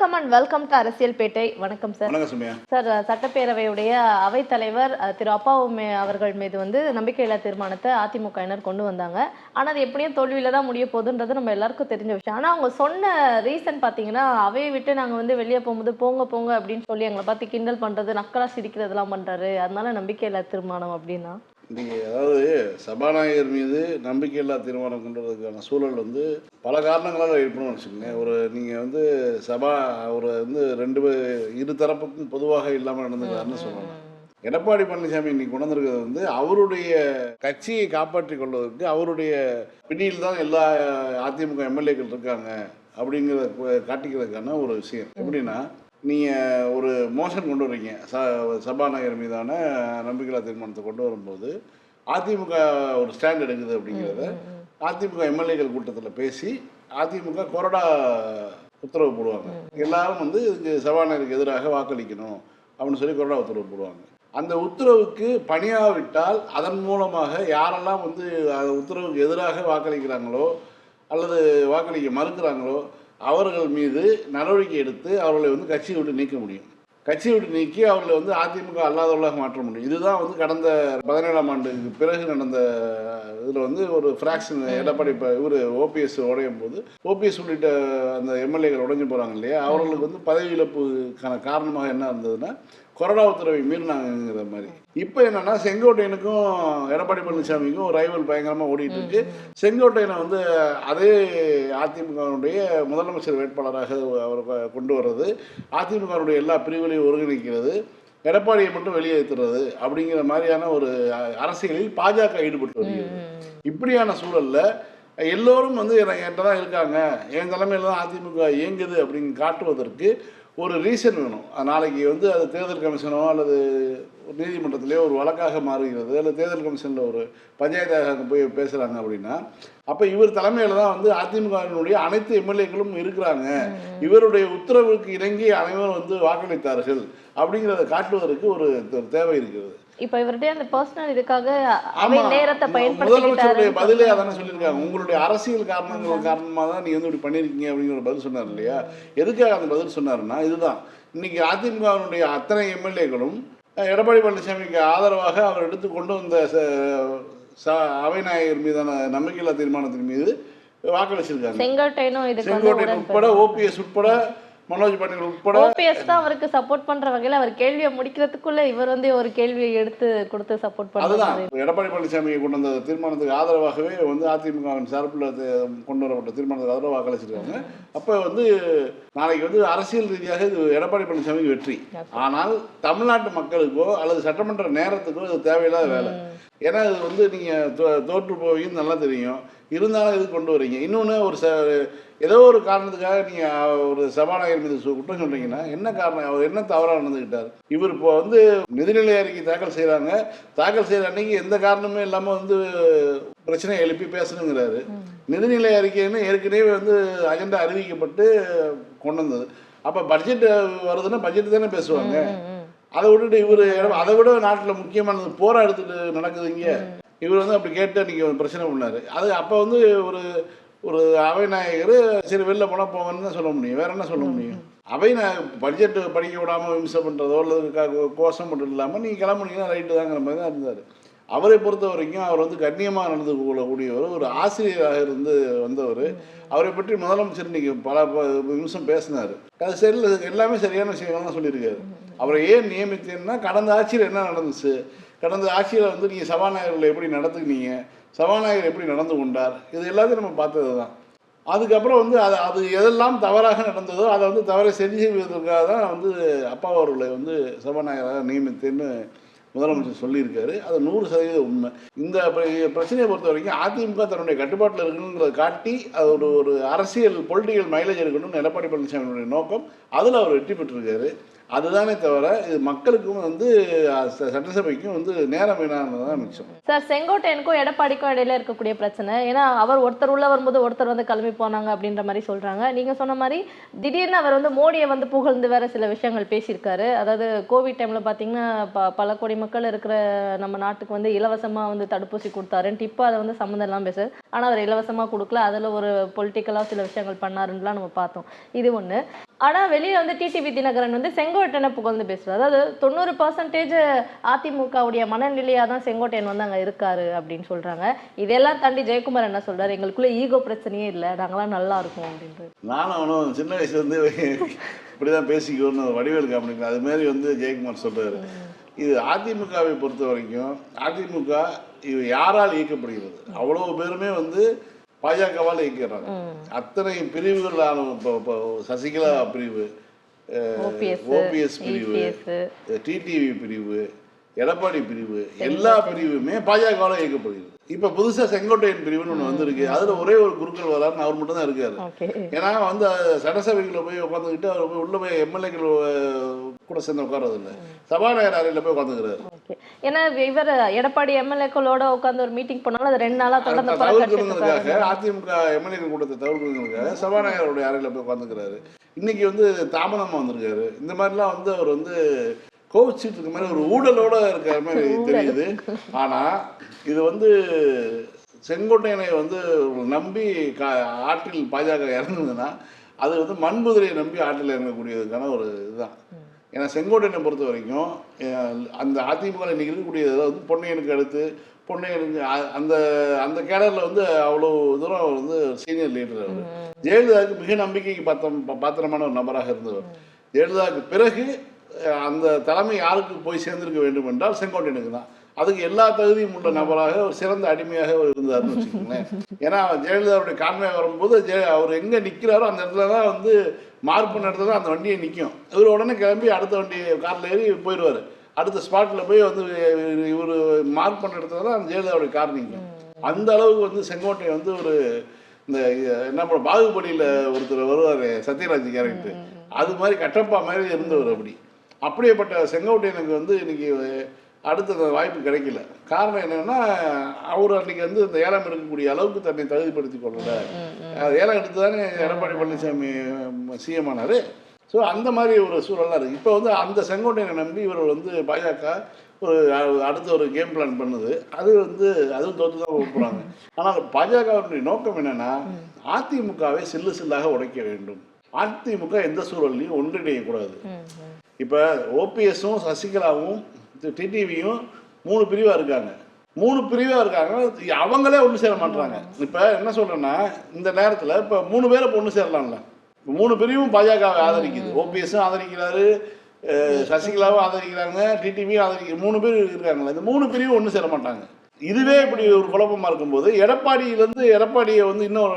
வணக்கம் and welcome to அரசியல் பேட்டை வணக்கம் சார் சார் சட்டப்பேரவையுடைய அவைத்தலைவர் திரு அப்பாவு அவர்கள் மீது வந்து நம்பிக்கையில்லா தீர்மானத்தை அதிமுகவினர் கொண்டு வந்தாங்க. ஆனா அது எப்படியும் தோல்வியில தான் முடிய போகுதுன்றது நம்ம எல்லாருக்கும் தெரிஞ்ச விஷயம். ஆனா அவங்க சொன்ன ரீசன் பாத்தீங்கன்னா அவையை விட்டு நாங்க வந்து வெளியே போகும்போது போங்க போங்க அப்படின்னு சொல்லி எங்களை பார்த்து கிண்டல் பண்றது நக்கலா சிரிக்கிறதெல்லாம் பண்றாரு. அதனால நம்பிக்கையில்லா தீர்மானம் அப்படின்னா? இன்னைக்கு அதாவது சபாநாயகர் மீது நம்பிக்கையில்லா தீர்மானம் கொண்டு வரதுக்கான சூழல் வந்து பல காரணங்களால் ஏற்படும் வச்சுக்கோங்க ஒரு நீங்கள் வந்து சபா ஒரு வந்து ரெண்டு இரு தரப்புக்கும் பொதுவாக இல்லாமல் நடந்துக்கிறாருன்னு சொல்லணும் எடப்பாடி பழனிசாமி இன்னைக்கு கொண்டு வந்திருக்கிறது வந்து அவருடைய கட்சியை காப்பாற்றிக் கொள்வதற்கு அவருடைய பிடியில் தான் எல்லா அதிமுக எம்எல்ஏக்கள் இருக்காங்க அப்படிங்கிறத காட்டிக்கிறதுக்கான ஒரு விஷயம். எப்படின்னா நீங்கள் ஒரு மோஷன் கொண்டு வர்றீங்க ச சபாநாயகர் மீதான நம்பிக்கையில்லா தீர்மானத்தை கொண்டு வரும்போது அதிமுக ஒரு ஸ்டாண்ட் எடுக்குது அப்படிங்கிறத அதிமுக எம்எல்ஏக்கள் கூட்டத்தில் பேசி அதிமுக கொறடா உத்தரவு போடுவாங்க. எல்லாரும் வந்து இதுக்கு சபாநாயகருக்கு எதிராக வாக்களிக்கணும் அப்படின்னு சொல்லி கொறடா உத்தரவு போடுவாங்க. அந்த உத்தரவுக்கு பணியாவிட்டால் அதன் மூலமாக யாரெல்லாம் வந்து அந்த உத்தரவுக்கு எதிராக வாக்களிக்கிறாங்களோ அல்லது வாக்களிக்க மறுக்கிறாங்களோ அவர்கள் மீது நடவடிக்கை எடுத்து அவர்களை வந்து கட்சியை விட்டு நீக்க முடியும். கட்சியை விட்டு நீக்கி அவர்களை வந்து அதிமுக அல்லாதவர்களாக மாற்ற முடியும். இதுதான் வந்து கடந்த பதினேழாம் ஆண்டுக்கு பிறகு நடந்த இதில் வந்து ஒரு ஃப்ராக்ஷன் எடப்பாடி இப்போ இவர் ஓபிஎஸ் உடையும் போது ஓபிஎஸ் உள்ளிட்ட அந்த எம்எல்ஏகள் உடைஞ்சு போகிறாங்க இல்லையா? அவர்களுக்கு வந்து பதவி இழப்புக்கான காரணமாக என்ன இருந்ததுன்னா கொறடா உத்தரவை மீறினாங்கிற மாதிரி. இப்போ என்னன்னா செங்கோட்டையனுக்கும் எடப்பாடி பழனிசாமிக்கும் ஒரு ரைவல் பயங்கரமாக ஓடிட்டு இருக்கு செங்கோட்டையனை வந்து அதே அதிமுகவுடைய முதலமைச்சர் வேட்பாளராக அவர் கொண்டு வர்றது அதிமுகவுடைய எல்லா பிரிவுகளையும் ஒருங்கிணைக்கிறது எடப்பாடியை மட்டும் வெளியேற்றுறது அப்படிங்கிற மாதிரியான ஒரு அரசியலில் பாஜக ஈடுபட்டு வருகிறது. இப்படியான சூழல்ல எல்லோரும் வந்து என்கிட்ட தான் இருக்காங்க. என் தலைமையில் தான் அதிமுக இயங்குது அப்படின்னு காட்டுவதற்கு ஒரு ரீசன் வேணும். நாளைக்கு வந்து அது தேர்தல் கமிஷனோ அல்லது ஒரு நீதிமன்றத்திலேயோ ஒரு வழக்காக மாறுகிறது. அல்லது தேர்தல் கமிஷனில் ஒரு பஞ்சாயத்தாக அங்கே போய் பேசுகிறாங்க அப்படின்னா அப்போ இவர் தலைமையில் தான் வந்து அதிமுகவினுடைய அனைத்து எம்எல்ஏக்களும் இருக்கிறாங்க. இவருடைய உத்தரவுக்கு இணங்கி அனைவரும் வந்து வாக்களித்தார்கள் அப்படிங்கிறத காட்டுவதற்கு ஒரு தேவை இருக்கிறது. இப்ப இவருடைய அந்த பர்சனல் இதுக்காக அவை. நேரத்தை பயன்படுத்திக்கிட்டாரு. பதிலே அதானே சொல்லியிருக்காங்க. உங்களுடைய அரசியல் காரணங்கள் காரணமாக தான் நீ வந்து இப்படி பண்ணியிருக்கீங்க அப்படிங்கிற பதில் சொன்னார் இல்லையா? எதுக்காக அந்த பதில் சொன்னாருன்னா இதுதான். இன்னைக்கு அதிமுகவினுடைய அத்தனை எம்எல்ஏக்களும் எடப்பாடி பழனிசாமிக்கு ஆதரவாக அவர் எடுத்து கொண்டு வந்த அவைநாயகர் மீதான நம்பிக்கையில்லா தீர்மானத்தின் மீது வாக்களிச்சிருக்காங்க. செங்கோட்டையனும் உட்பட ஓபிஎஸ் உட்பட மனோஜ் பாண்டியன் உட்பட ஓபிஎஸ் தான் அவருக்கு சப்போர்ட் பண்ற வகையில அவர் கேள்வியை முடிக்கிறதுக்குள்ள இவர் வந்து ஒரு கேள்வியை எடுத்து கொடுத்து சப்போர்ட் அதுதான். பண்றாரு இப்ப எடப்பாடி பழனிசாமி கொண்டு வந்த தீர்மானத்துக்கு ஆதரவாகவே வந்து அதிமுகவின் சார்பில் கொண்டு வரப்பட்ட தீர்மானத்துக்கு ஆதரவாக வாக்களிச்சிருக்காங்க. அப்போ வந்து நாளைக்கு வந்து அரசியல் ரீதியாக இது எடப்பாடி பழனிசாமிக்கு வெற்றி. ஆனால் தமிழ்நாட்டு மக்களுக்கோ அல்லது சட்டமன்ற நேரத்துக்கோ இது தேவையில்லாத வேலை. ஏன்னா இது வந்து நீங்கள் தோற்று போவீங்கன்னு நல்லா தெரியும். இருந்தாலும் இது கொண்டு வரீங்க? இன்னொன்று ஒரு ச ஏதோ ஒரு காரணத்துக்காக நீங்கள் ஒரு சபாநாயகர் மீது குற்றம் சொல்றீங்கன்னா என்ன காரணம்? அவர் என்ன தவறாக நடந்துக்கிட்டார் இவர் இப்போ வந்து நிதிநிலை அறிக்கை தாக்கல் செய்கிறாங்க தாக்கல் செய்கிற அன்னைக்கு எந்த காரணமே இல்லாமல் வந்து பிரச்சனையை எழுப்பி பேசணுங்கிறாரு. நிதிநிலை அறிக்கைன்னு ஏற்கனவே வந்து அஜெண்டா அறிவிக்கப்பட்டு கொண்டு வந்தது. அப்போ பட்ஜெட் வருதுன்னா பட்ஜெட் தானே பேசுவாங்க. அதை விட்டுட்டு இவர் அதை விட நாட்டில் முக்கியமானது போராக எடுத்துகிட்டு நடக்குது இங்கே. இவர் வந்து அப்படி கேட்டு அன்றைக்கி ஒரு பிரச்சனை பண்ணார். அது அப்போ வந்து ஒரு ஒரு அவைநாயகர் சரி வெளில போனால் போங்கன்னு தான் சொல்ல முடியும். வேற என்ன சொல்ல முடியும்? அவை பட்ஜெட் படிக்க விடாமல் விமர்சனம் பண்ணுறதோ அல்லது க- கோஷம் பண்ணுறது இல்லாமல் நீங்கள் கிளம்புனீங்கன்னா ரைட்டு தாங்கிற மாதிரி தான் இருந்தார். அவரை பொறுத்த வரைக்கும் அவர் வந்து கண்ணியமாக நடந்து கொள்ளக்கூடியவர் ஒரு ஆசிரியராக இருந்து வந்தவர். அவரை பற்றி முதலமைச்சர் இன்னைக்கு பல நிமிஷம் பேசினார். அது சரி எல்லாமே சரியான விஷயங்கள் தான் சொல்லியிருக்காரு. அவரை ஏன் நியமித்தேன்னா கடந்த ஆட்சியில் என்ன நடந்துச்சு? கடந்த ஆட்சியில் வந்து நீங்கள் சபாநாயகர்களை எப்படி நடத்துக்கினீங்க சபாநாயகர் எப்படி நடந்து கொண்டார்? இது எல்லாத்தையும் நம்ம பார்த்தது தான். அதுக்கப்புறம் வந்து அது அது எதெல்லாம் தவறாக நடந்ததோ அதை வந்து தவறை சரி செய்வதற்காக தான் வந்து அப்பா அவர்களை வந்து சபாநாயகராக நியமித்தேன்னு முதலமைச்சர் சொல்லியிருக்காரு. அது நூறு சதவீதம் உண்மை. இந்த பிரச்சனையை பொறுத்த வரைக்கும் அதிமுக தன்னுடைய கட்டுப்பாட்டில் இருக்குங்கிறத காட்டி அது ஒரு ஒரு அரசியல் பொலிட்டிக்கல் மைலேஜ் இருக்கணும்னு எடப்பாடி பழனிசாமியுடைய நோக்கம். அதில் அவர் வெற்றி பெற்றிருக்காரு. அதுதானே தவிர இது மக்களுக்கும் வந்து சட்டசபைக்கும் வந்து நேரம் வீணானது மிச்சம். சார் செங்கோட்டையனுக்கும் எடப்பாடிக்கும் இடையில இருக்கக்கூடிய பிரச்சனை. ஏன்னா அவர் ஒருத்தர் உள்ள வரும்போது ஒருத்தர் வந்து கிளம்பி போனாங்க அப்படின்ற மாதிரி சொல்றாங்க. நீங்க சொன்ன மாதிரி திடீர்னு அவர் வந்து மோடியை வந்து புகழ்ந்து வேற சில விஷயங்கள் பேசியிருக்காரு. அதாவது கோவிட் டைம்ல பாத்தீங்கன்னா ப- பல கோடி மக்கள் இருக்கிற நம்ம நாட்டுக்கு வந்து இலவசமா வந்து தடுப்பூசி கொடுத்தாருன்ட்டு இப்போ அதை வந்து சம்மந்தம் எல்லாம் பேசு ஆனா அவர் இலவசமா கொடுக்கல. அதுல ஒரு பொலிட்டிக்கலா சில விஷயங்கள் பண்ணாருன்னுலாம் நம்ம பார்த்தோம். இது ஒண்ணு. ஆனா வெளியில வந்து டிடிவி தினகரன் வந்து செங்கோட்டையனை புகழ்ந்து பேசுறாரு. அதாவது தொண்ணூறு பர்சன்டேஜ் அதிமுகவுடைய மனநிலையா தான் செங்கோட்டையன் வந்து அங்க இருக்காரு அப்படின்னு சொல்றாங்க. இதெல்லாம் தாண்டி ஜெயக்குமார் என்ன சொல்றாரு? எங்களுக்குள்ள ஈகோ பிரச்சனையே இல்லை. நாங்களாம் நல்லா இருக்கோம் அப்படின்றது நானும் அவனும் சின்ன வயசுலேருந்து இப்படி தான் பேசிக்கணும்னு வடிவேல் அது மாதிரி வந்து ஜெயக்குமார் சொல்றாரு. இது அதிமுகவை பொறுத்த வரைக்கும் அதிமுக இது யாரால் இயக்கப்படுகிறது? அவ்வளவு பேருமே வந்து பாஜகவால் இயக்கிறாங்க. அத்தனை பிரிவுகளான இப்போ சசிகலா பிரிவு ஓபிஎஸ் பிரிவு டிடிவி பிரிவு எடப்பாடி பிரிவு எல்லா பிரிவுமே பாஜகவால் இயக்கப்படுகிறது. இப்போ புதுசா செங்கோட்டையன் பிரிவுன்னு ஒன்று வந்திருக்கு. அதுல ஒரே ஒரு குருக்கள் வராருன்னு அவர் மட்டும் தான் இருக்காரு ஏன்னா வந்து சட்டசபைக்குள்ள போய் உட்காந்துக்கிட்டு அவர் போய் உள்ள போய் எம்எல்ஏக்கள் கூட சேர்ந்து உட்கார்றது இல்லை சபாநாயகர் அறையில் போய் உட்காந்துக்கிறாரு ஓகே ஏன்னா இவர் எடப்பாடி எம்எல்ஏக்களோட உட்காந்து ஒரு மீட்டிங் போனாலும் அது ரெண்டு நாளா தொடர்ந்து தவிர்க்கிறதுக்காக. அதிமுக எம்எல்ஏக்கள் கூட்டத்தை தவிர்க்கிறதுக்காக சபாநாயகருடைய அறையில் போய் உட்காந்துக்கிறாரு இன்னைக்கு வந்து தாமதமாக வந்திருக்காரு. இந்த மாதிரிலாம் வந்து அவர் வந்து கோவிச்சிட்டு இருக்க மாதிரி ஒரு ஊழலோட இருக்கிற மாதிரி தெரியுது. ஆனா இது வந்து செங்கோட்டையனை வந்து நம்பி கா ஆற்றில் பாஜக இறங்குதுன்னா அது வந்து மண்புதிரையை நம்பி ஆற்றில் இறங்கக்கூடியதுக்கான ஒரு இதுதான். ஏன்னா செங்கோட்டையனை பொறுத்த வரைக்கும் அந்த அதிமுக இன்னைக்கு இருக்கக்கூடிய வந்து பொன்னையனுக்கு அடுத்து பொன்னையனுக்கு அந்த அந்த கேடரில் வந்து அவ்வளோ தூரம் அவர் வந்து சீனியர் லீடர் அவர். ஜெயலலிதாவுக்கு மிக நம்பிக்கைக்கு பாத்திரம் பாத்திரமான ஒரு நபராக இருந்தவர். ஜெயலலிதாவுக்கு பிறகு அந்த தலைமை யாருக்கு போய் சேர்ந்திருக்க வேண்டும் என்றால் செங்கோட்டையனுக்கு தான். அதுக்கு எல்லா தகுதியும் உள்ள நபராக ஒரு சிறந்த அடிமையாக அவர் இருந்தார்னு வச்சுக்கோங்களேன். ஏன்னா ஜெயலலிதாவுடைய கான்மையாக வரும்போது ஜெய அவர் எங்கே நிற்கிறாரோ அந்த இடத்துல தான் வந்து மார்க் பண்ண இடத்துல தான் அந்த வண்டியை நிற்கும் இவர் உடனே கிளம்பி அடுத்த வண்டி காரில் ஏறி போயிடுவார். அடுத்த ஸ்பாட்டில் போய் வந்து இவர் மார்க் பண்ண இடத்துல தான் அந்த ஜெயலலிதாவுடைய கார் நிற்கும் அந்த அளவுக்கு வந்து செங்கோட்டை வந்து ஒரு இந்த என்ன பண்ண பாகுபலியில் ஒருத்தர் வருவார் சத்யராஜ் கேரக்டர். அது மாதிரி கட்டப்பா மாதிரி இருந்தவர் அப்படி. அப்படியேப்பட்ட செங்கோட்டையனுக்கு வந்து இன்னைக்கு அடுத்த அந்த வாய்ப்பு கிடைக்கல. காரணம் என்னன்னா அவர் அன்னைக்கு வந்து இந்த ஏலம் எடுக்கக்கூடிய அளவுக்கு தன்னை தகுதிப்படுத்தி கொள்ளல. ஏலம் எடுத்து தானே எடப்பாடி பழனிசாமி சிஎம் ஆனாரு. ஸோ அந்த மாதிரி ஒரு சூழல்லாம் இருக்குது இப்போ வந்து அந்த செங்கோட்டையனை நம்பி இவர் வந்து பாஜக ஒரு அடுத்த ஒரு கேம் பிளான் பண்ணுது. அது வந்து அதுவும் தோற்று தான் போகிறாங்க ஆனால் பாஜகவினுடைய நோக்கம் என்னன்னா அதிமுகவை சில்லு சில்லாக உடைக்க வேண்டும். அதிமுக எந்த சூழல்லையும் ஒன்றிணையக்கூடாது. இப்போ ஓபிஎஸும் சசிகலாவும் டிடிவியும் மூணு பிரிவாக இருக்காங்க. மூணு பிரிவாக இருக்காங்க. அவங்களே ஒன்று சேர மாட்டாங்க இப்போ என்ன சொல்கிறேன்னா இந்த நேரத்தில் இப்போ மூணு பேரை இப்போ ஒன்று சேரலாம்ல. மூணு பிரிவும் பாஜகவை ஆதரிக்குது. ஓபிஎஸும் ஆதரிக்கிறாரு சசிகலாவும் ஆதரிக்கிறாங்க டிடிவியும் ஆதரிக்க மூணு பேர் இருக்காங்களே இந்த மூணு பிரிவும் ஒன்று சேர மாட்டாங்க. இதுவே இப்படி ஒரு குழப்பமா இருக்கும்போது எடப்பாடியிலேருந்து எடப்பாடியை வந்து இன்னொரு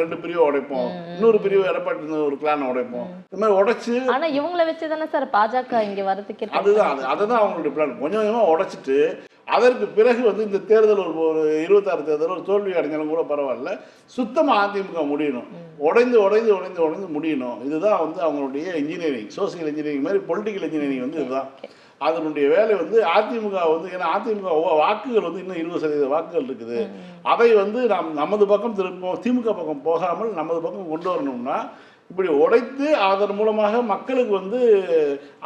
ரெண்டு பிரிவை உடைப்போம். இன்னொரு பிரிவு எடப்பாடி ஒரு பிளானை உடைப்போம். இந்த மாதிரி உடைச்சு ஆனா இவங்கள வச்சு தானே சார் பாஜக இங்க வரதுக்கு அதுதான் அது அதுதான் அவங்களுடைய பிளான் கொஞ்சம் கொஞ்சமாக உடைச்சிட்டு அதற்கு பிறகு வந்து இந்த தேர்தல் ஒரு ஒரு இருபத்தாறு தேர்தல் ஒரு தோல்வி அடைஞ்சாலும் கூட பரவாயில்ல. சுத்தமாக அதிமுக முடியணும். உடைந்து உடைந்து உடைந்து உடைந்து முடியணும். இதுதான் வந்து அவங்களுடைய இன்ஜினியரிங் சோசியல் இன்ஜினியரிங் மாதிரி பொலிட்டிக்கல் இன்ஜினியரிங் வந்து இதுதான். அதனுடைய வேலை வந்து அதிமுக வந்து ஏன்னா அதிமுக வாக்குகள் வந்து இன்னும் இருபது சதவீத வாக்குகள் இருக்குது. அதை வந்து நாம் நமது பக்கம் திருப்போம் திமுக பக்கம் போகாமல் நமது பக்கம் கொண்டு வரணும்னா இப்படி உடைத்து அதன் மூலமாக மக்களுக்கு வந்து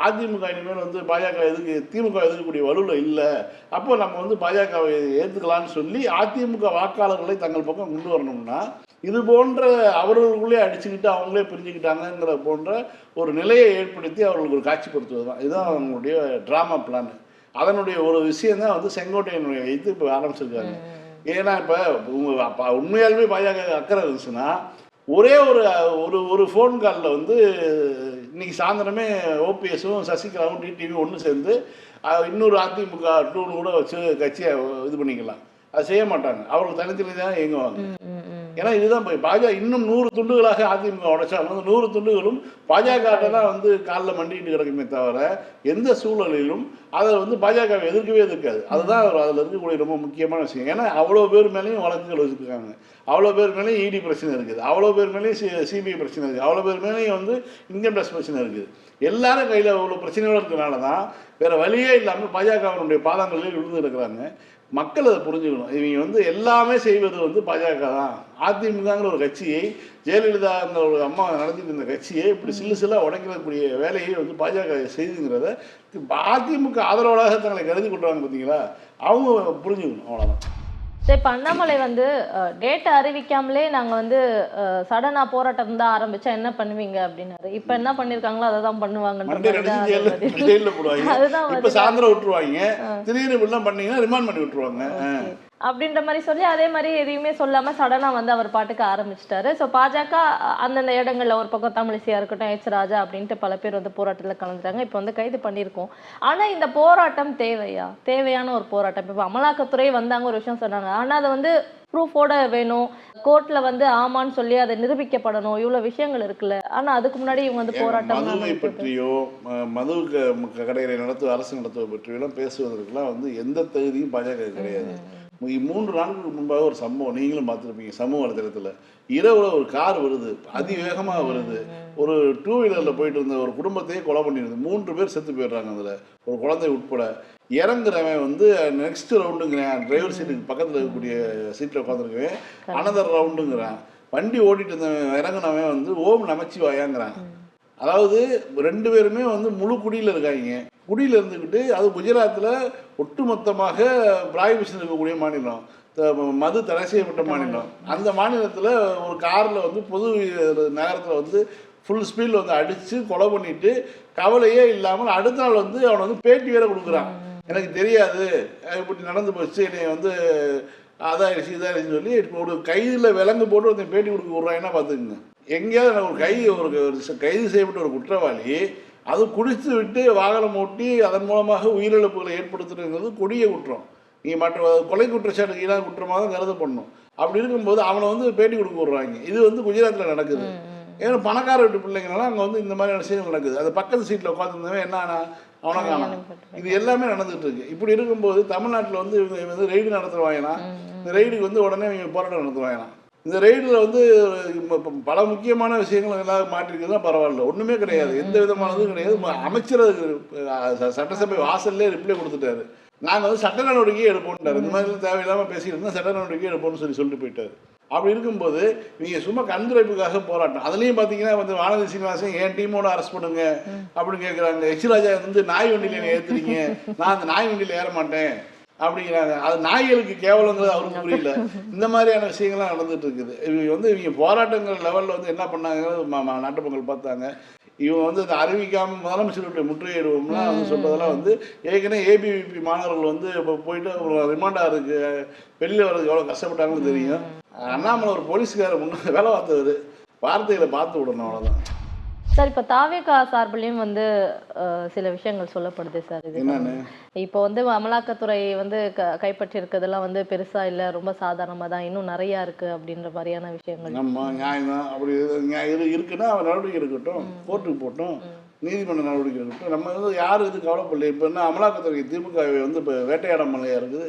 அதிமுக இனிமேல் வந்து பாஜக எதுக்கு திமுக எதிர்க்கக்கூடிய வலுவில் இல்லை. அப்போ நம்ம வந்து பாஜகவை ஏற்றுக்கலாம்னு சொல்லி அதிமுக வாக்காளர்களை தங்கள் பக்கம் கொண்டு வரணும்னா இது போன்ற அவர்களுக்குள்ளே அடிச்சுக்கிட்டு அவங்களே பிரிஞ்சுக்கிட்டாங்கங்கிற போன்ற ஒரு நிலையை ஏற்படுத்தி அவர்களுக்கு ஒரு காட்சிப்படுத்துவது தான். இதுதான் அவங்களுடைய ட்ராமா பிளான் அதனுடைய ஒரு விஷயம் தான் வந்து செங்கோட்டையனுடைய இது இப்போ ஆரம்பிச்சிருக்காங்க. ஏன்னா இப்போ உண்மையாலுமே பாஜக அக்கறை இருந்துச்சுன்னா ஒரே ஒரு ஒரு ஒரு ஃபோன் காலில் வந்து இன்னைக்கு சாயந்தரமே ஓபிஎஸும் சசிகலாவும் டிடிவியும் ஒன்று சேர்ந்து இன்னொரு அதிமுக டூன்னு கூட வச்சு கட்சியை இது பண்ணிக்கலாம். அது செய்ய மாட்டாங்க. அவர்கள் தனித்தனி தான் இயங்குவாங்க ஏன்னா இதுதான் போய் பாஜக இன்னும் நூறு துண்டுகளாக அதிமுக உடைச்சாலும் அந்த நூறு துண்டுகளும் பாஜக தான் வந்து காலில் மண்டிட்டு கிடக்குமே தவிர எந்த சூழலிலும் அதை வந்து பாஜகவை எதிர்க்கவே எதிர்க்காது. அதுதான் அதில் இருக்கக்கூடிய ரொம்ப முக்கியமான விஷயம். ஏன்னா அவ்வளோ பேர் மேலேயும் வழக்குகள் வச்சுருக்காங்க. அவ்வளோ பேர் மேலேயும் இடி பிரச்சனை இருக்குது. அவ்வளோ பேர் மேலேயும் சி சிபிஐ பிரச்சனை இருக்குது. அவ்வளோ பேர் மேலேயும் வந்து இன்கம் டேக்ஸ் பிரச்சனை இருக்குது. எல்லாரும் கையில் அவ்வளோ பிரச்சனைகளும் இருக்கிறனால தான் வேறு வழியே இல்லாமல் பாஜகவினுடைய பாதங்களில் விழுந்து இருக்கிறாங்க மக்கள் அதை புரிஞ்சுக்கணும். இவங்க வந்து எல்லாமே செய்வது வந்து பாஜக தான். அதிமுகங்கிற ஒரு கட்சியை ஜெயலலிதாங்கிற ஒரு அம்மா நடத்திட்டு இருந்த கட்சியை இப்படி சில்லு சில்லாக உடைக்கக்கூடிய வேலையை வந்து பாஜக செய்துங்கிறத அதிமுக ஆதரவாளராக தங்களை கருதி கொண்டாங்க பார்த்தீங்களா அவங்க புரிஞ்சுக்கணும் அவ்வளோதான் சரி இப்போ அண்ணாமலை வந்து டேட் அறிவிக்காமலே நாங்க வந்து சடனா போராட்டம் தான் ஆரம்பிச்சா என்ன பண்ணுவீங்க அப்படின்னாரு. இப்போ என்ன பண்ணிருக்காங்களோ அதை தான் போடுவாங்க. அதுதான் இப்போ சாயந்தரம் விட்டுருவாங்க. திடீர்னு இப்படிலாம் பண்ணீங்கன்னா ரிமாண்ட் பண்ணி விட்டுருவாங்க. அப்படின்ற மாதிரி சொல்லி அதே மாதிரி எதையுமே சொல்லாம சடனா வந்து அவர் பாட்டுக்கு ஆரம்பிச்சிட்டாரு. ஸோ பாஜக அந்தந்த இடங்கள்ல ஒரு பக்கம் தமிழிசையா இருக்கட்டும் எச் ராஜா அப்படின்ட்டு பல பேர் வந்து போராட்டத்துல கலந்துட்டாங்க. இப்போ வந்து கைது பண்ணியிருக்கோம். ஆனா இந்த போராட்டம் தேவையா? தேவையான ஒரு போராட்டம். இப்போ அமலாக்கத்துறை வந்தாங்க ஒரு விஷயம் சொன்னாங்க. ஆனா அதை வந்து ப்ரூஃபோட வேணும். கோர்ட்ல வந்து ஆமான்னு சொல்லி அதை நிரூபிக்கப்படணும். இவ்வளவு விஷயங்கள் இருக்குல்ல. ஆனா அதுக்கு முன்னாடி இவங்க வந்து போராட்டம் மதுவை பற்றியோ மது கடைகளை நடத்துவ அரசு நடத்துவது பற்றியோ எல்லாம் பேசுவதற்கெல்லாம் வந்து எந்த தகுதியும் பாஜக கிடையாது. மூன்று நாட்களுக்கு முன்பாக ஒரு சம்பவம் நீங்களும் பார்த்துருப்பீங்க சமூக வலைதளத்தில். இரவுல ஒரு கார் வருது அதிவேகமாக வருது. ஒரு டூ வீலரில் போயிட்டு இருந்த ஒரு குடும்பத்தையே கொலை பண்ணிடுது. மூன்று பேர் செத்து போயிடுறாங்க அதில். ஒரு குழந்தை உட்பட. இறங்குறவன் வந்து நெக்ஸ்ட் ரவுண்டுங்கிறேன் டிரைவர் சீட்டுக்கு பக்கத்தில் இருக்கக்கூடிய சீட்டில் உட்காந்துருக்கவன் அனதர் ரவுண்டுங்கிறான் வண்டி ஓட்டிட்டு இருந்தவன் இறங்குனவன் வந்து ஓம் நமச்சிவாயாங்கிறான். அதாவது ரெண்டு பேருமே வந்து முழு குடியில் இருக்காங்க. குடியில் இருந்துக்கிட்டு அது குஜராத்தில் ஒட்டுமொத்தமாக பிராய்பிஷன் இருக்கக்கூடிய மாநிலம். த- மது தடை செய்யப்பட்ட மாநிலம். அந்த மாநிலத்தில் ஒரு காரில் வந்து பொது நகரத்தில் வந்து ஃபுல் ஸ்பீடில் வந்து அடித்து கொலை பண்ணிட்டு கவலையே இல்லாமல் அடுத்த நாள் வந்து அவனை வந்து பேட்டி வேற கொடுக்குறான். எனக்கு தெரியாது. இப்படி நடந்து போச்சு. என்னை வந்து அதாயிடுச்சு இதாயிடுச்சுன்னு சொல்லி ஒரு கைதில் விலங்கு போட்டு ஒருத்தன் பேட்டி கொடுக்க விட்றாங்கன்னா பார்த்துக்குங்க. எங்கேயாவது நான் ஒரு கை ஒரு கைது செய்யப்பட்ட ஒரு குற்றவாளி அது குடித்து விட்டு வாகனம் ஓட்டி அதன் மூலமாக உயிரிழப்புகளை ஏற்படுத்துறதுங்கிறது கொடிய குற்றம். நீ மற்ற கொலை குற்றச்சாட்டுக்கு ஈடான குற்றமாக தான் கருதப்படணும். அப்படி இருக்கும்போது அவனை வந்து பேட்டி கொடுக்க விட்றாங்க. இது வந்து குஜராத்தில் நடக்குது. ஏன்னா பணக்கார வீட்டு பிள்ளைங்கனால அங்கே வந்து இந்த மாதிரியான விஷயங்கள் நடக்குது. அது பக்கத்து சீட்டில் உட்காந்துருந்தவன் என்ன அவனை காணாம் இது எல்லாமே நடந்துட்டு இருக்கு. இப்படி இருக்கும்போது தமிழ்நாட்டில் வந்து இவங்க இவங்க வந்து ரெய்டு நடத்துவாங்கன்னா இந்த ரெய்டுக்கு வந்து உடனே இவங்க போராட்டம் நடத்துவாங்களாம் இந்த ரெய்டில் வந்து பல முக்கியமான விஷயங்கள் எல்லாம் மாற்றிருக்குதுன்னா பரவாயில்ல. ஒன்றுமே கிடையாது. எந்த விதமானதும் கிடையாது. அமைச்சர் ச- சட்டசபை வாசல்லே ரிப்ளை கொடுத்துட்டாரு. நாங்கள் வந்து சட்ட நடவடிக்கை எடுப்போம்ட்டார். இந்த மாதிரிலாம் தேவையில்லாமல் பேசிக்கிட்டு இருந்தால் சட்ட நடவடிக்கை எடுப்போம்னு சொல்லி சொல்லிட்டு போயிட்டார். அப்படி இருக்கும்போது நீங்கள் சும்மா கண்துரைப்புக்காக போராட்டம். அதுலேயும் பார்த்தீங்கன்னா வந்து வானதி சீனிவாசன் என் டீமோட அரெஸ்ட் பண்ணுங்க? அப்படின்னு கேட்குறாங்க எச். ராஜா வந்து நாய் வண்டியில் என்னை ஏற்றுறீங்க நான் அந்த நாய் வண்டியில் ஏற மாட்டேன். அப்படிங்கிறாங்க. அது நாய்களுக்கு கேவலங்கிறது அவருக்கு புரியல. இந்த மாதிரியான விஷயங்கள்லாம் நடந்துட்டு இருக்குது. இவங்க வந்து இவங்க போராட்டங்கள் லெவலில் வந்து என்ன ம- நாட்டு மக்கள் பார்த்தாங்க. இவங்க வந்து இந்த அறிவிக்காம முதலமைச்சருடைய முற்றுகையிடுவோம்லாம் வந்து சொல்றதெல்லாம் வந்து ஏற்கனவே ஏபிவிபி மாணவர்கள் வந்து இப்போ போயிட்டு ஒரு ரிமாண்டாக இருக்கு வெளியில் வர்றதுக்கு எவ்வளோ கஷ்டப்பட்டாங்கன்னு தெரியும். அண்ணாமலை ஒரு போலீஸ்காரர் முன்ன வேலை பார்த்தவர். வார்த்தைகளை பார்த்து விடணும் அவ்வளோதான் சார் இப்போ தாவேகா சார்பிலையும் வந்து சில விஷயங்கள் சொல்லப்படுது சார் இது இப்போ வந்து அமலாக்கத்துறை வந்து க கைப்பற்றி இருக்கிறதெல்லாம் வந்து பெருசா இல்ல ரொம்ப சாதாரணமா தான் இன்னும் நிறைய இருக்கு அப்படின்ற மாதிரியான விஷயங்கள். நம்ம நியாயம் தான் அப்படி நியாயம் இருக்குன்னா நடவடிக்கை இருக்கட்டும் கோர்ட்டுக்கு போட்டோம் நீதிமன்ற நடவடிக்கை இருக்கட்டும் நம்ம வந்து யாரும் இது கவலைப்படல. இப்போ என்ன அமலாக்கத்துறை திமுக வந்து இப்போ வேட்டையாட மலையா இருக்குது?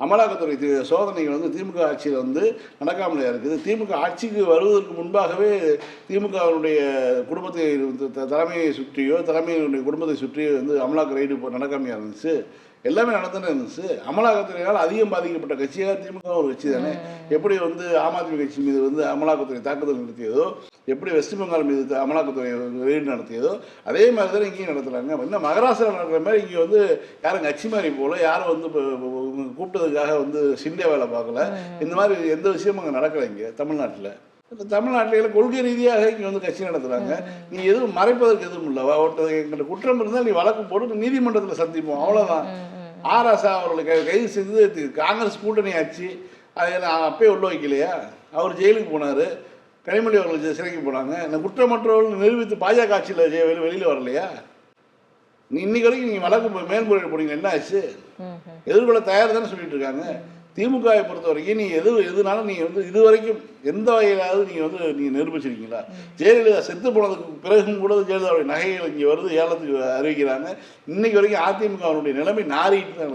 அமலாக்கத்துறை சோதனைகள் வந்து திமுக ஆட்சியில் வந்து நடக்காமலையா இருக்குது? திமுக ஆட்சிக்கு வருவதற்கு முன்பாகவே திமுகவினுடைய குடும்பத்தை த- தலைமையை சுற்றியோ தலைமையினுடைய குடும்பத்தை சுற்றியோ வந்து அமலாக்க ரைடு இப்போ இருந்துச்சு? எல்லாமே நடந்துன்னு இருந்துச்சு. அமலாக்கத்துறையால் அதிகம் பாதிக்கப்பட்ட கட்சியாக திமுக ஒரு கட்சி தானே. எப்படி வந்து ஆம் ஆத்மி கட்சி மீது வந்து அமலாக்கத்துறை தாக்குதல் நடத்தியதோ எப்படி வெஸ்ட் பெங்கால் மீது அமலாக்கத்துறை ரெய்டு நடத்தியதோ அதே மாதிரி தான் இங்கேயும் நடத்துகிறாங்க இன்னும் மகாராஷ்டிரா நடக்கிற மாதிரி இங்கே வந்து யாரும் கட்சி மாதிரி போல யாரும் வந்து கூப்பிட்டதுக்காக வந்து சிண்டே வேலை பார்க்கல. இந்த மாதிரி எந்த விஷயமும் அங்கே நடக்கலை இங்கே தமிழ்நாட்டில். தமிழ்நாட்டில் கொள்கை ரீதியாக இங்கே வந்து கட்சி நடத்துகிறாங்க நீ எதுவும் மறைப்பதற்கு எதுவும் இல்லை. ஒருத்தர் எங்கிட்ட குற்றம் இருந்தால் நீ வழக்கு போட்டு நீதிமன்றத்தில் சந்திப்போம். அவ்வளோதான் ஆராசா அவர்களை கை- கைது செய்து தி- காங்கிரஸ் கூட்டணி ஆச்சு அதை நான் அப்பயே உள்ள வைக்கலையா? அவர் ஜெயிலுக்கு போனார். கனிமொழி அவர்கள் சிறைக்கு போனாங்க. இந்த குற்றமற்றவர்கள் நிரூபித்து பாஜக ஆட்சியில் வெளியில் வரலையா? நீ இன்னைக்கு வரைக்கும் நீங்கள் வழக்கு மேல்முறையீடு போனீங்க. என்ன ஆச்சு. எதிர்கொள்ள தயார் தானே சொல்லிட்டு இருக்காங்க. திமுகவை பொறுத்த வரைக்கும் நீ எது எதுனாலும் நீங்கள் வந்து இது வரைக்கும் எந்த வகையிலாவது நீங்கள் வந்து நீங்கள் நிரூபிச்சிருக்கீங்களா? ஜெயலலிதா செத்து போனதுக்கு பிறகும் கூட ஜெயலலிதாவுடைய நகைகள் இங்கே வருது ஏலத்துக்கு அறிவிக்கிறாங்க. இன்னைக்கு வரைக்கும் அதிமுகவினுடைய நிலைமை நாறிட்டு தான்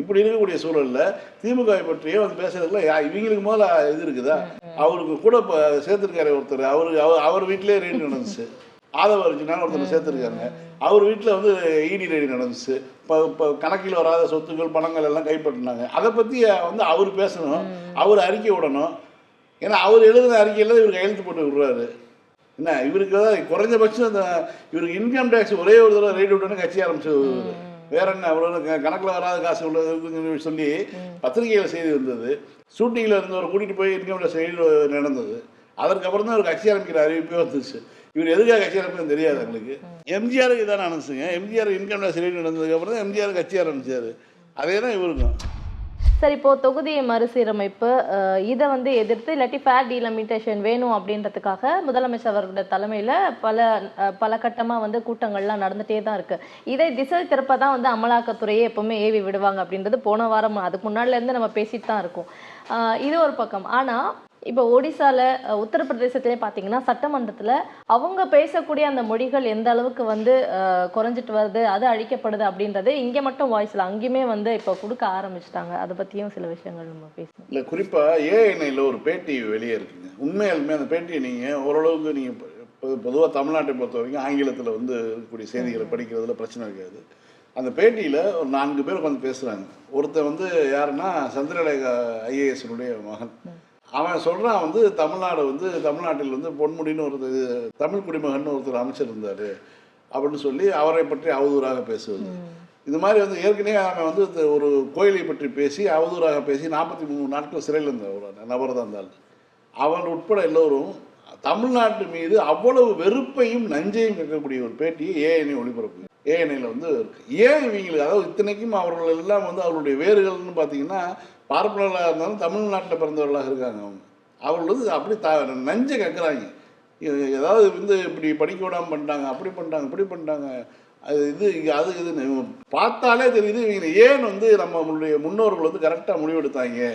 இப்படி இருக்கக்கூடிய சூழல்ல திமுகவை பற்றியே வந்து பேசுறதுல இவங்களுக்கு முதல்ல இது இருக்குதா? அவருக்கு கூட இப்போ சேர்த்துருக்காரு ஒருத்தர். அவரு அவர் அவர் வீட்டிலே ரெய்டு நடந்துச்சு ஆதவ அர்ஜுனான்னு ஒருத்தர் சேர்த்துருக்காங்க அவர் வீட்டில் வந்து இடி ரெய்டு நடந்துச்சு. இப்போ இப்போ கணக்கில் வராத சொத்துக்கள் பணங்கள் எல்லாம் கைப்பற்றினாங்க. அதை பற்றி வந்து அவர் பேசணும். அவர் அறிக்கை விடணும். ஏன்னா அவர் எழுதின அறிக்கையில் இவர் கையெழுத்து போட்டு விடுறாரு. என்ன இவருக்கு தான் குறைஞ்சபட்சம் அந்த இவருக்கு இன்கம் டேக்ஸ் ஒரே ஒரு தடவை ரைடு விட்டோன்னு கட்சி ஆரம்பிச்சு வேற என்ன அவ்வளோ கணக்கில் வராத காசு உள்ளதுன்னு சொல்லி பத்திரிகையில் செய்தி வந்தது. ஷூட்டிங்கில் இருந்தவரை கூட்டிகிட்டு போய் இன்கம் டேக்ஸ் ரைடு நடந்தது. அதற்கப்புறம் தான் ஒரு கட்சி ஆரம்பிக்கிற அறிவிப்பே வந்துச்சு. இவர் எதுக்காக கட்சி ஆரம்பிக்கும் தெரியாது எங்களுக்கு எம்ஜிஆருக்கு இதான் அனுப்பிச்சுங்க. எம்ஜிஆர் இன்கம் டேக்ஸ் ரைடு நடந்ததுக்கப்புறம் தான் எம்ஜிஆர் கட்சி ஆரம்பிச்சார். அதே தான் இவருக்கும். சரி இப்போ தொகுதி மறுசீரமைப்பு இதை வந்து எதிர்த்து இல்லாட்டி ஃபேர் டீலிமிட்டேஷன் வேணும் அப்படின்றதுக்காக முதலமைச்சர் அவர்களோட தலைமையில் பல பல கட்டமாக வந்து கூட்டங்கள்லாம் நடந்துகிட்டே தான் இருக்குது இதை திசை திருப்ப தான் வந்து அமலாக்கத்துறையே எப்போவுமே ஏவி விடுவாங்க அப்படின்றது போன வாரம் அதுக்கு முன்னாடிலேருந்து நம்ம பேசிட்டு தான் இருக்கோம். இது ஒரு பக்கம். ஆனால் இப்போ ஒடிசால அஹ், உத்தரப்பிரதேசத்திலே பார்த்தீங்கன்னா சட்டமன்றத்துல அவங்க பேசக்கூடிய அந்த மொழிகள் எந்த அளவுக்கு வந்து குறைஞ்சிட்டு வருது அது அழிக்கப்படுது அப்படின்றது இங்க மட்டும் வாய்ஸ்ல அங்கேயுமே வந்து இப்போ கொடுக்க ஆரம்பிச்சிட்டாங்க. அதை பத்தியும் சில விஷயங்கள் நம்ம பேசணும். இல்லை குறிப்பாக ஏஎன்ஐயில் ஒரு பேட்டி வெளியே இருக்குங்க. உண்மையாலுமே அந்த பேட்டியை நீங்கள் ஓரளவுக்கு நீங்கள் பொதுவாக தமிழ்நாட்டை பொறுத்த வரைக்கும் ஆங்கிலத்தில் வந்து இருக்கக்கூடிய செய்திகளை படிக்கிறதுல பிரச்சனை இருக்காது. அந்த பேட்டியில் ஒரு நான்கு பேர் உட்காந்து பேசுகிறாங்க ஒருத்தன் வந்து யாருன்னா சந்திரலேகா ஐஏஎஸ்னுடைய மகன். அவன் சொல்கிறான் வந்து தமிழ்நாடு வந்து தமிழ்நாட்டில் வந்து பொன்முடின்னு ஒருத்தர் தமிழ் குடிமகன் ஒருத்தர் அமைச்சர் இருந்தார். அப்படின்னு சொல்லி அவரை பற்றி அவதூறாக பேசுவது. இது மாதிரி வந்து ஏற்கனவே அவன் வந்து ஒரு கோயிலை பற்றி பேசி அவதூறாக பேசி நாற்பத்தி மூணு நாட்கள் சிறையில் இருந்த ஒரு நபர் தான் இருந்தால் அவன் உட்பட எல்லோரும் தமிழ்நாட்டு மீது அவ்வளவு வெறுப்பையும் நஞ்சையும் கேட்கக்கூடிய ஒரு பேட்டியை ஏஎன்ஐ ஒளிபரப்பு ஏஎன்ஐயில் வந்து இருக்கு. ஏன் இவங்களுக்கு அதாவது இத்தனைக்கும் அவர்கள் எல்லாம் வந்து அவருடைய வேர்கள்னு பார்த்தீங்கன்னா பார்ப்பனர்களாக இருந்தாலும் தமிழ்நாட்டில் பிறந்தவர்களாக இருக்காங்க அவங்க. அவர்கள் வந்து அப்படி த நஞ்சை கேட்குறாங்க. ஏதாவது வந்து இப்படி படிக்க விடாமல் பண்ணிட்டாங்க அப்படி பண்ணிட்டாங்க இப்படி பண்ணிட்டாங்க. அது இது இங்கே அது இதுன்னு பார்த்தாலே தெரியுது இவங்க ஏன் வந்து நம்மளுடைய முன்னோர்கள் வந்து கரெக்டாக முடிவெடுத்தாங்க?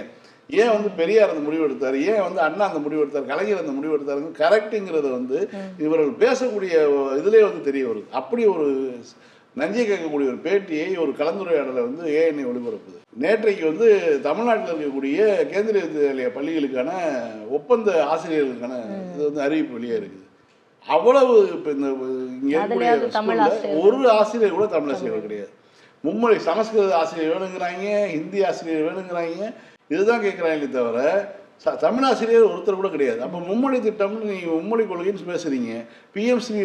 ஏன் வந்து பெரியார் அந்த முடிவெடுத்தார் ஏன் வந்து அண்ணா அந்த முடிவெடுத்தார் கலைஞர் அந்த முடிவெடுத்தாருங்க கரெக்டுங்கிறத வந்து இவர்கள் பேசக்கூடிய இதுலேயே வந்து தெரிய வருது. அப்படி ஒரு நஞ்சை கேட்கக்கூடிய ஒரு பேட்டியை ஒரு கலந்துரையாடலை வந்து ஏஎன்ஐ ஒளிபரப்புது. நேற்றைக்கு வந்து தமிழ்நாட்டில் இருக்கக்கூடிய கேந்திரிய வித்யாலய பள்ளிகளுக்கான ஒப்பந்த ஆசிரியர்களுக்கான இது வந்து அறிவிப்பு வெளியே இருக்குது. அவ்வளவு இப்போ இந்த இங்கே இருக்கக்கூடிய ஒரு ஆசிரியர் கூட தமிழ் கிடையாது. மும்மொழி சமஸ்கிருத ஆசிரியர் வேணுங்கிறாங்க ஹிந்தி ஆசிரியர் வேணுங்கிறாங்க இதுதான் கேட்குறாங்களே தவிர ச- தமிழ் ஆசிரியர் ஒருத்தர் கூட கிடையாது. அப்போ மும்மொழி திட்டம்னு நீங்கள் மும்மொழி கொள்கைன்னு பேசுகிறீங்க பிஎம்சி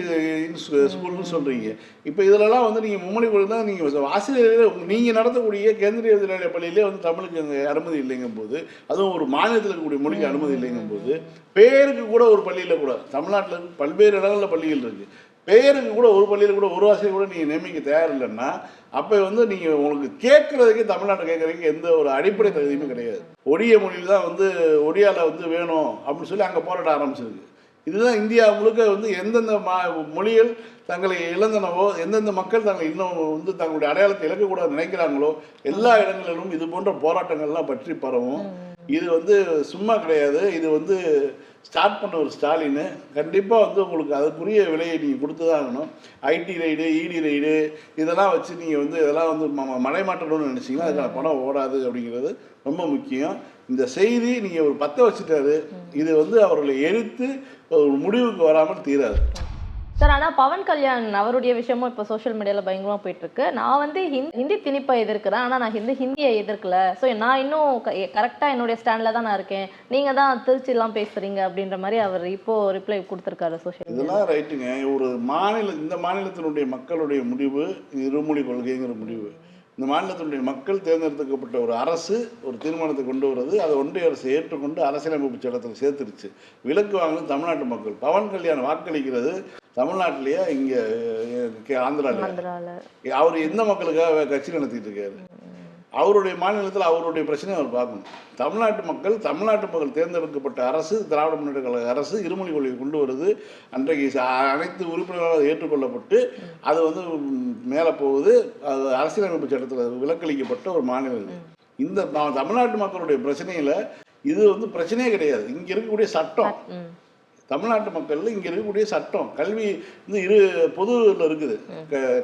ஸ்கூல்னு சொல்கிறீங்க இப்போ இதிலலாம் வந்து நீங்கள் மும்மொழி கொள்கை தான் நீங்கள் ஆசிரியர் நீங்கள் நடத்தக்கூடிய கேந்திரிய வித்யாலய பள்ளியிலே வந்து தமிழுக்கு அங்கே அனுமதி இல்லைங்கும் போது அதுவும் ஒரு மாநிலத்தில் இருக்கக்கூடிய மொழிக்கு அனுமதி இல்லைங்கும் போது பேருக்கு கூட ஒரு பள்ளியில் கூட தமிழ்நாட்டில் பல்வேறு இடங்களில் பள்ளிகள் இருக்குது பெயருக்கு கூட ஒரு பள்ளியில் கூட ஒரு ஆசிரியர் கூட நீங்கள் நியமிக்க தயாரில்லைன்னா அப்போ வந்து நீங்கள் உங்களுக்கு கேட்குறதுக்கே தமிழ்நாட்டை கேட்குறதுக்கு எந்த ஒரு அடிப்படை தகுதியுமே கிடையாது. ஒடிய மொழியில் தான் வந்து ஒடியாவில் வந்து வேணும் அப்படின்னு சொல்லி அங்கே போராட்ட ஆரம்பிச்சிருக்கு. இதுதான் இந்தியா முழுக்க வந்து எந்தெந்த மா மொழிகள் தங்களை இழந்தனவோ எந்தெந்த மக்கள் தங்களை இன்னும் வந்து தங்களுடைய அடையாளத்தை இழக்கக்கூடாது நினைக்கிறாங்களோ எல்லா இடங்களிலும் இது போன்ற போராட்டங்கள்லாம் பற்றி பரவும். இது வந்து சும்மா கிடையாது. இது வந்து ஸ்டார்ட் பண்ண ஒரு ஸ்டாலின். கண்டிப்பாக வந்து உங்களுக்கு அதுக்குரிய விலையை நீங்கள் கொடுத்து தான் ஆகணும். ஐடி ரைடு இடி ரைடு இதெல்லாம் வச்சு நீங்கள் வந்து இதெல்லாம் வந்து ம- மடை மாற்றணும்னு நினச்சிங்கன்னா அதுக்கான பணம் ஓடாது அப்படிங்கிறது ரொம்ப முக்கியம். இந்த செய்தி நீங்கள் ஒரு பற்ற வச்சுட்டாரு. இது வந்து அவர்களை எரித்து ஒரு முடிவுக்கு வராமல் தீராது. சார் ஆனா பவன் கல்யாண் அவருடைய விஷயமும் இப்போ சோஷியல் மீடியாவில் பயங்கரமா போயிட்டுருக்கு. நான் வந்து ஹிந்தி ஹிந்தி திணிப்பை எதிர்க்கிறேன். ஆனா நான் ஹிந்தி ஹிந்தியை எதிர்க்கல. ஸோ நான் இன்னும் கரெக்டா என்னுடைய ஸ்டாண்டில் தான் நான் இருக்கேன். நீங்க தான் திருச்சிலாம் பேசுகிறீங்க பேசுறீங்க அப்படின்ற மாதிரி அவர் இப்போ ரிப்ளை கொடுத்துருக்காரு சோஷியல் இதெல்லாம் ரைட்டுங்க ஒரு மாநில இந்த மாநிலத்தினுடைய மக்களுடைய முடிவு இருமொழி கொள்கைங்கிற முடிவு. இந்த மாநிலத்தினுடைய மக்கள் தேர்ந்தெடுக்கப்பட்ட ஒரு அரசு ஒரு தீர்மானத்தை கொண்டு வருது அதை ஒன்றிய அரசு ஏற்றுக்கொண்டு அரசியலமைப்பு சட்டத்தில் சேர்த்துருச்சு. விலக்கு வாங்கினது தமிழ்நாட்டு மக்கள். பவன் கல்யாண் வாக்களிக்கிறது தமிழ்நாட்டிலேயே இங்கே ஆந்திராவில் ஆந்திரால. அவர் எந்த மக்களுக்காக கட்சி நடத்திட்டு இருக்காரு? அவருடைய மாநிலத்தில் அவருடைய பிரச்சனையை அவர் பார்க்கணும். தமிழ்நாட்டு மக்கள் தமிழ்நாட்டு மக்கள் தேர்ந்தெடுக்கப்பட்ட அரசு திராவிட முன்னேற்ற கழக அரசு இருமொழி கொள்கை கொண்டு வருது. அன்றைக்கு அனைத்து உறுப்பினர்களால் ஏற்றுக்கொள்ளப்பட்டு அது வந்து மேலே போகுது. அது அரசியலமைப்பு சட்டத்தில் விலக்களிக்கப்பட்ட ஒரு மாநிலம் இந்த தமிழ்நாட்டு மக்களுடைய பிரச்சனையில் இது வந்து பிரச்சனையே கிடையாது. இங்கே இருக்கக்கூடிய சட்டம். தமிழ்நாட்டு மக்கள்ல இங்கே இருக்கக்கூடிய சட்டம். கல்வி வந்து இரு பொதுவில் இருக்குது.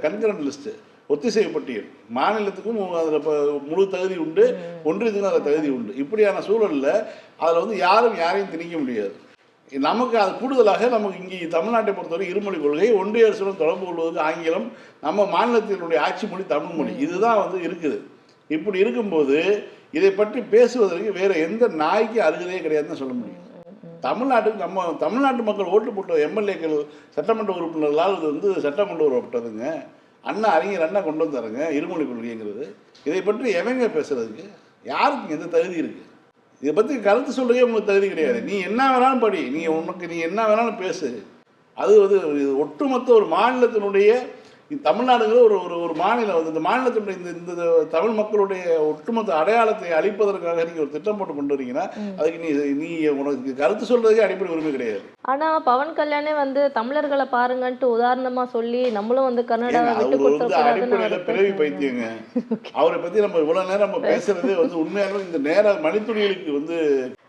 Concurrent list. ஒத்திசைவு பட்டியல் மாநிலத்துக்கும் அதில் இப்போ முழு தகுதி உண்டு ஒன்றியத்துக்கும் அதில் தகுதி உண்டு. இப்படியான சூழலில் அதில் வந்து யாரும் யாரையும் திணிக்க முடியாது. நமக்கு அது கூடுதலாக நமக்கு இங்கே தமிழ்நாட்டை பொறுத்தவரை இருமொழி கொள்கை ஒன்றிய அரசுடன் தொடர்பு கொள்வதற்கு ஆங்கிலம் நம்ம மாநிலத்தினுடைய ஆட்சி மொழி தமிழ் மொழி. இதுதான் வந்து இருக்குது. இப்படி இருக்கும்போது இதை பற்றி பேசுவதற்கு வேற எந்த நாய்க்கு அருகதே கிடையாதுன்னு சொல்ல முடியும். தமிழ்நாட்டுக்கு நம்ம தமிழ்நாட்டு மக்கள் ஓட்டு போட்ட எம்எல்ஏக்கள் சட்டமன்ற உறுப்பினர்களால் இது வந்து சட்டமன்ற கொண்டு வரப்பட்டதுங்க அண்ணா அறிஞர் அண்ணா கொண்டு வந்தாருங்க இருமொழி கொள்கைங்கிறது. இதை பற்றி எவங்க பேசுறதுக்கு? யாருக்கு எந்த தகுதி இருக்கு? இதை பற்றி கருத்து சொல்றதே உங்களுக்கு தகுதி கிடையாது. நீ என்ன வேணாலும் படி. நீ உனக்கு நீ என்ன வேணாலும் பேசு. அது வந்து ஒட்டுமொத்த ஒரு மாநிலத்தினுடைய தமிழ்நாடுங்கிற ஒரு ஒரு ஒரு மாநிலம். வந்து இந்த மாநிலத்தினுடைய இந்த இந்த தமிழ் மக்களுடைய ஒட்டுமொத்த அடையாளத்தை அழிப்பதற்காக நீங்கள் ஒரு திட்டம் போட்டு கொண்டு வரீங்கன்னா அதுக்கு நீ நீ உனக்கு கருத்து சொல்றதுக்கே அடிப்படை உரிமை கிடையாது. ஆனா பவன் கல்யாணே வந்து தமிழர்களை பாருங்கன்ட்டு உதாரணமா சொல்லி நம்மளும் வந்து கன்னடாவை விட்டு கொடுத்துடக்கூடாதுன்னு. பைத்தியங்க. அவரை பத்தி நம்ம இவ்வளவு நேரம் நம்ம பேசுறதே வந்து உண்மையாலுமே இந்த நேர மணித்துளிகளுக்கு வந்து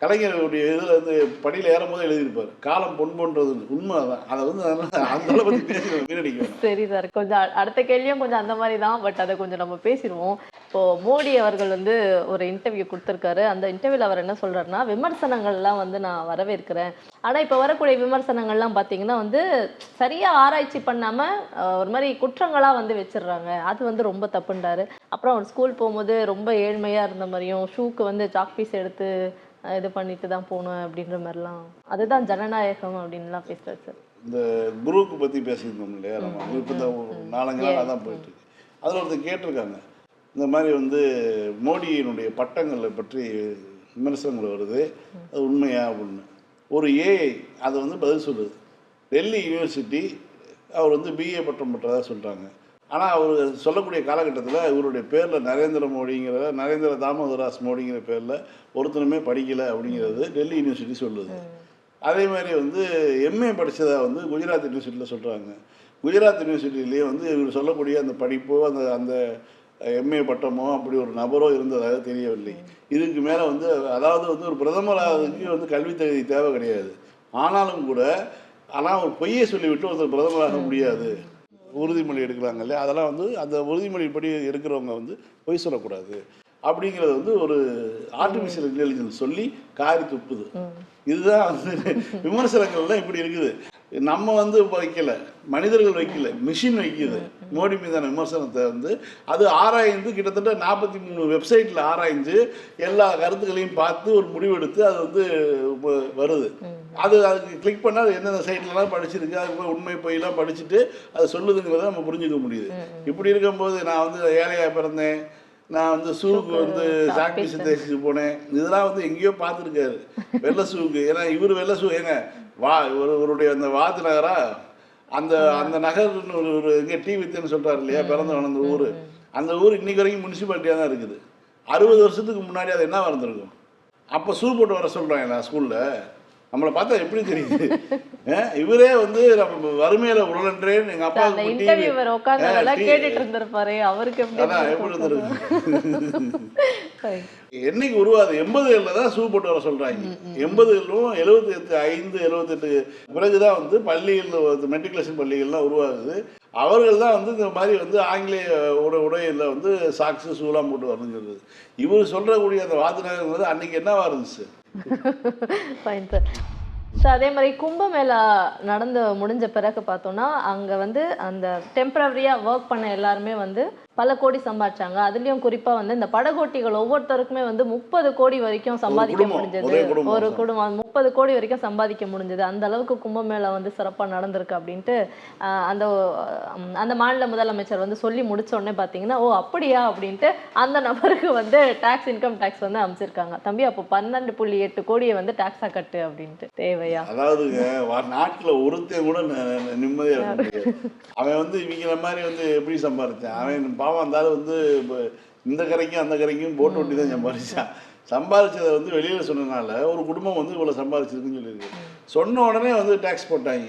கலைஞருடைய இதுல வந்து படியில ஏறும் போது எழுதியிருப்பாரு. காலம் பொன் போன்றது உண்மை அதான் அதை வந்து அந்த அளவு பேசி வீணடிக்கணும் சரி சார் கொஞ்சம் அடுத்த கேள்வியும் கொஞ்சம் அந்த மாதிரி தான். பட் அதை கொஞ்சம் நம்ம பேசிடுவோம். இப்போ மோடி அவர்கள் வந்து ஒரு இன்டர்வியூ கொடுத்துருக்காரு. அந்த இன்டர்வியூல அவர் என்ன சொல்றாருன்னா விமர்சனங்கள்லாம் வந்து நான் வரவேற்கிறேன். ஆனா இப்போ வரக்கூடிய விமர்சனங்கள்லாம் பார்த்தீங்கன்னா வந்து சரியா ஆராய்ச்சி பண்ணாம அஹ், ஒரு மாதிரி குற்றங்களா வந்து வச்சிடுறாங்க. அது வந்து ரொம்ப தப்புன்றாரு. அப்புறம் அவர் ஸ்கூல் போகும்போது ரொம்ப ஏழ்மையா இருந்த மாதிரியும் ஷூக்கு வந்து சாக் பீஸ் எடுத்து இது பண்ணிட்டு தான் போகணும் அப்படின்ற மாதிரிலாம். அதுதான் ஜனநாயகம் அப்படின்லாம் பேசுறாரு சார். இந்த குருவுக்கு பத்தி பேசியிருந்தோம் இல்லையா? நம்ம இப்போ இந்த நாலஞ்சு நாள் அதான் போயிட்டு அதில் ஒருத்தர் கேட்டிருக்காங்க. இந்த மாதிரி வந்து மோடியினுடைய பட்டங்களை பற்றி விமர்சனங்கள் வருது. அது உண்மையா அப்படின்னு. ஒரு ஏஐ அதை வந்து பதில் சொல்லுது. டெல்லி யூனிவர்சிட்டி அவர் வந்து பிஏ பட்டம் பெற்றதா சொல்கிறாங்க ஆனால் அவர் சொல்லக்கூடிய காலகட்டத்தில் இவருடைய பேரில் நரேந்திர மோடிங்கிற நரேந்திர தாமோதராஸ் மோடிங்கிற பேரில் ஒருத்தனுமே படிக்கலை அப்படிங்கிறது டெல்லி யூனிவர்சிட்டி சொல்லுது. அதே மாதிரி வந்து எம்ஏ படித்ததா வந்து குஜராத் யூனிவர்சிட்டியில் சொல்கிறாங்க குஜராத் யூனிவர்சிட்டிலேயே வந்து இவர் சொல்லக்கூடிய அந்த படிப்போ அந்த அந்த எம்ஏ பட்டமோ அப்படி ஒரு நபரோ இருந்ததாக தெரியவில்லை. இதுக்கு மேலே வந்து அதாவது வந்து ஒரு பிரதமராகிறதுக்கு வந்து கல்வி தகுதி தேவை கிடையாது. ஆனாலும் கூட ஆனால் ஒரு பொய்யை சொல்லிவிட்டு ஒருத்தர் பிரதமராக முடியாது. உறுதிமொழி எடுக்கிறாங்க இல்லையா? அதெல்லாம் வந்து அந்த உறுதிமொழிப்படி எடுக்கிறவங்க வந்து பொய் சொல்லக்கூடாது. அப்படிங்கிறது வந்து ஒரு ஆர்டிஃபிஷியல் இன்டெலிஜென்ஸ் சொல்லி காரி துப்புது. இதுதான் வந்து விமர்சனங்கள்லாம் இப்படி இருக்குது. நம்ம வந்து வைக்கல மனிதர்கள் வைக்கல மிஷின் வைக்குது. மோடி மீதான விமர்சனத்தை வந்து அது ஆராய்ந்து கிட்டத்தட்ட நாற்பத்தி மூணு வெப்சைட்டில் ஆராய்ஞ்சு எல்லா கருத்துக்களையும் பார்த்து ஒரு முடிவெடுத்து அது வந்து வருது. அது அதுக்கு கிளிக் பண்ணால் அது எந்தெந்த சைட்லலாம் படிச்சிருக்கு அது போய் உண்மை பொய்லாம் படிச்சுட்டு அது சொல்லுதுங்கிறத நம்ம புரிஞ்சுக்க முடியுது. இப்படி இருக்கும்போது நான் வந்து ஏழையாக பிறந்தேன் நான் வந்து ஷூக்கு வந்து சாக்பீஸ் தேய்ச்சிட்டு போனேன். இதெல்லாம் வந்து எங்கேயோ பார்த்துருக்காரு. வெள்ளை ஷூக்கு ஏன்னா இவர் வெள்ளை ஷூ ஏங்க வா இவர் இவருடைய அந்த வாத்து நகரா அந்த அந்த நகர்னு ஒரு ஒரு எங்கே டி வித்துன்னு சொல்கிறாரு இல்லையா பிறந்த வளர்ந்த ஊர். அந்த ஊர் இன்னைக்கு வரைக்கும் முனிசிபாலிட்டியாக தான் இருக்குது. அறுபது வருஷத்துக்கு முன்னாடி அது என்ன வந்திருக்கும் அப்போ ஷூ போட்டு வர சொல்கிறாங்களா ஸ்கூலில்? நம்மளை பார்த்தா எப்படி தெரியுது? இவரே வந்து நம்ம வறுமையில உட்காந்து அதெல்லாம் டி- கேட்டுட்டு இருந்திருப்பாரு. அவருக்கு எப்படி என்னைக்கு உருவாது? எண்பதுகளில் தான் ஷூ போட்டு வர சொல்கிறாங்க எண்பதுகளும் எழுபத்தி எட்டு ஐந்து எழுபத்தெட்டு பிறகுதான் வந்து பள்ளிகள் மெட்ரிகுலேஷன் பள்ளிகள்லாம் உருவாகுது. அவர்கள் தான் வந்து இந்த மாதிரி வந்து ஆங்கிலேய உடை உடையில் வந்து சாக்ஸு ஷூலாம் போட்டு வரணுங்கிறது இவர் சொல்கிறக்கூடிய அந்த வாத்தினங்கிறது அன்னைக்கு என்னவா இருந்துச்சு? ஸோ அதே மாதிரி கும்பமேளா நடந்து முடிஞ்ச பிறகு பார்த்தோம்னா அங்கே வந்து அந்த டெம்பரரியாக ஒர்க் பண்ண எல்லாருமே வந்து பல கோடி சம்பாதிச்சாங்க. அதுலேயும் குறிப்பாக வந்து இந்த படகோட்டிகள் ஒவ்வொருத்தருக்குமே வந்து முப்பது கோடி வரைக்கும் சம்பாதிக்க முடிஞ்சது. ஒரே குடும்பம் முப்பது கோடி வரைக்கும் சம்பாதிக்க முடிஞ்சது. அந்த அளவுக்கு கும்பமேளா வந்து சிறப்பாக நடந்திருக்கு அப்படின்ட்டு அந்த அந்த மாநில முதலமைச்சர் வந்து சொல்லி முடிச்ச உடனே பார்த்தீங்கன்னா ஓ அப்படியா அப்படின்ட்டு அந்த நபருக்கு வந்து டாக்ஸ் இன்கம் டாக்ஸ் வந்து அமைச்சிருக்காங்க. தம்பி அப்போ பன்னெண்டு புள்ளி எட்டு கோடியை வந்து டாக்ஸாக கட்டு அப்படின்ட்டு. தேவையா? அதாவதுங்க நாட்டுல ஒருத்தன் கூட ந- ந- நிம்மதியா இருக்க முடியாது. அவன் வந்து இவங்கள மாதிரி வந்து எப்படி சம்பாரிச்சான் அவன் பாவம் இருந்தாலும் வந்து இந்த கரைக்கும் அந்த கரைக்கும் போட்டு ஒட்டி தான் சம்பாரிச்சான். சம்பாரிச்சதை வந்து வெளியில சொன்னனால ஒரு குடும்பம் வந்து இவ்வளவு சம்பாரிச்சிருக்குன்னு சொல்லியிருக்கு. சொன்ன உடனே வந்து டேக்ஸ் போட்டாங்க.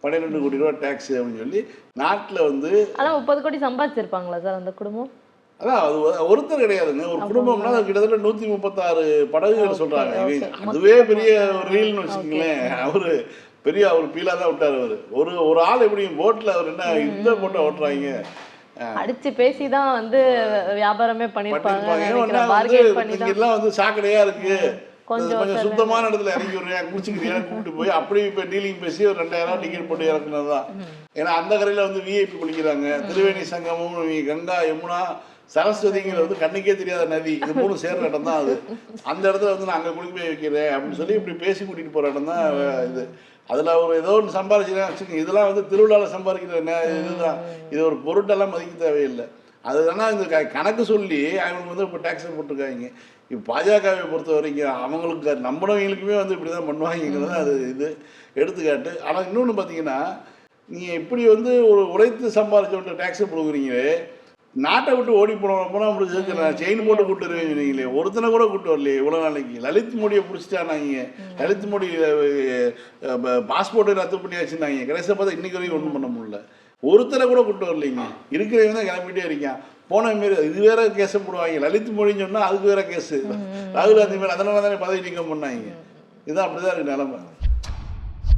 பன்னிரெண்டு கோடி ரூபா டேக்ஸ் அப்படின்னு சொல்லி நாட்டுல வந்து ஆனா முப்பது கோடி சம்பாதிச்சிருப்பாங்களா சார் அந்த குடும்பம்? அதான் அது ஒரு- ஒருத்தர் கிடையாதுங்க. ஒரு குடும்பம்னா கிட்டத்தட்ட நூத்தி முப்பத்தாறு படகுகள். இவங்க அதுவே பெரிய ஒரு ரீல்னு வச்சுக்கோங்களேன். அவரு பெரிய அவர் பீலா தான் விட்டார் அவரு. ஒரு ஒரு ஆள் எப்படி போட்ல அவர் என்ன இந்த போட்டை ஓட்டுறாங்க? அடிச்சு பேசி தான் வந்து வியாபாரமே பண்ணிருப்பாங்க எல்லாம் வந்து சாக்கடையா இருக்கு. கொஞ்சம் சுத்தமான இடத்துல இறங்கி விடுறியா குடிச்சுக்கிறியா கூப்பிட்டு போய் அப்படி இப்போ டீலிங் பேசி ஒரு ரெண்டாயிரம் டிக்கெட் போட்டு இறக்குனது தான் ஏன்னா அந்த கரையில் வந்து விஐபி குளிக்கிறாங்க திருவேணி சங்கமும் கங்கா யமுனா சரஸ்வதிங்கிறது வந்து கண்ணுக்கே தெரியாத நதி. இது மூணு சேர்ற இடம் தான் அது. அந்த இடத்துல வந்து நான் அங்கே குளிக்க போய் வைக்கிறேன் அப்படின்னு சொல்லி இப்படி பேசி கூட்டிகிட்டு போகிற இடம் தான் இது. அதில் ஒரு ஏதோ ஒன்று வச்சுக்கோங்க. இதெல்லாம் வந்து திருவிழாவில் சம்பாதிக்கிற இதுதான். இது ஒரு பொருட்டெல்லாம் மதிக்க தேவையில்லை. அது ஆனால் இந்த கணக்கு சொல்லி அவங்களுக்கு வந்து இப்போ டேக்ஸை போட்டிருக்காங்க. இப்போ பாஜகவை பொறுத்த வரைக்கும் அவங்களுக்கு நம்பினவங்களுக்குமே வந்து இப்படி தான் பண்ணுவாங்கிறது அது இது. எடுத்துக்காட்டு. ஆனால் இன்னொன்று பார்த்தீங்கன்னா நீங்கள் இப்படி வந்து ஒரு உழைத்து சம்பாதிச்சவன்ட்டு டேக்ஸை கொடுக்குறீங்களே நாட்டை விட்டு ஓடி போனவன போனால் முடிஞ்சது நான் செயின் போட்டு கூட்டு வருவேன் சொன்னீங்களே ஒருத்தனை கூட கூட்டு வரலையே இவ்வளோ நாளைக்கு. லலித் மோடியை பிடிச்சிட்டானாங்க. லலித் மோடி பாஸ்போர்ட்டை ரத்து பண்ணி வச்சுருந்தாங்க கடைசியாக பார்த்தா இன்னைக்கு வரைக்கும் ஒன்றும் பண்ண முடியல. ஒருத்தரை கூட கூட்டு வரலைங்க. இருக்கிறவங்க தான் கிளம்பிட்டே இருக்கான். போன மாரி இது வேற கேஸை போடுவாங்க. லலித் மோடின்னு சொன்னால் அதுக்கு வேற கேஸு ராகுல் காந்தி மேலே அதனால தானே பதவி நீக்கம் பண்ணாங்க. இதுதான் அப்படி தான் இருக்கு நிலமை.